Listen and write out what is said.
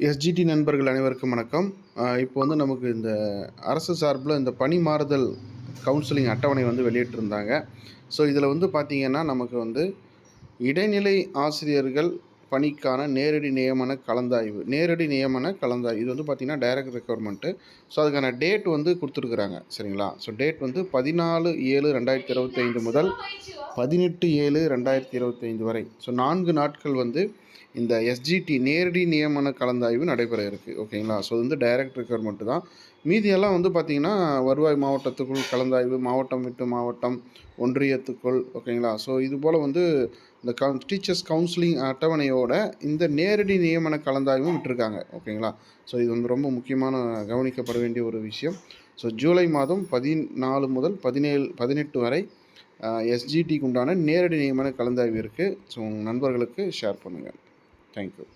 SGT நண்பர்கள் அனைவருக்கும் வணக்கம். இப்போ வந்து நமக்கு இந்த அரசு சார்பில் இந்த பணி மாறுதல் கவுன்சிலிங் அட்டவணை வந்து வெளியிட்டிருந்தாங்க. ஸோ இதில் வந்து பார்த்திங்கன்னா நமக்கு வந்து இடைநிலை ஆசிரியர்கள் பணிக்கான நேரடி நியமன கலந்தாய்வு. நேரடி நியமன கலந்தாய்வு. இது வந்து பார்த்திங்கன்னா டைரக்ட் ரெக்யர்மெண்ட்டு ஸோ அதுக்கான டேட் வந்து கொடுத்துருக்குறாங்க. சரிங்களா? ஸோ டேட் வந்து பதினாலு ஏழு ரெண்டாயிரத்தி இருபத்தைந்து முதல் பதினெட்டு ஏழு ரெண்டாயிரத்தி இருபத்தைந்து வரை. ஸோ நான்கு நாட்கள் வந்து இந்த எஸ்ஜிடி நேரடி நியமன கலந்தாய்வு நடைபெற இருக்குது ஓகேங்களா? ஸோ இது வந்து டைரக்ட் ரெக்யர்மெண்ட்டு தான். மீதியெல்லாம் வந்து பார்த்திங்கன்னா வருவாய் மாவட்டத்துக்குள் கலந்தாய்வு மாவட்டம் விட்டு மாவட்டம் ஒன்றியத்துக்குள். ஓகேங்களா? ஸோ இது போல் வந்து இந்த கவுன் டீச்சர்ஸ் கவுன்சிலிங் அட்டவணையோட இந்த நேரடி நியமன கலந்தாய்வும் விட்டுருக்காங்க ஓகேங்களா? ஸோ இது வந்து ரொம்ப முக்கியமான கவனிக்கப்பட வேண்டிய ஒரு விஷயம். ஸோ ஜூலை மாதம் பதினாலு முதல் பதினேழு பதினெட்டு வரை எஸ்ஜிடிக்கு உண்டான நேரடி நியமன கலந்தாய்வு இருக்குது ஸோ உங்கள் நண்பர்களுக்கு ஷேர் பண்ணுங்கள் தேங்க்யூ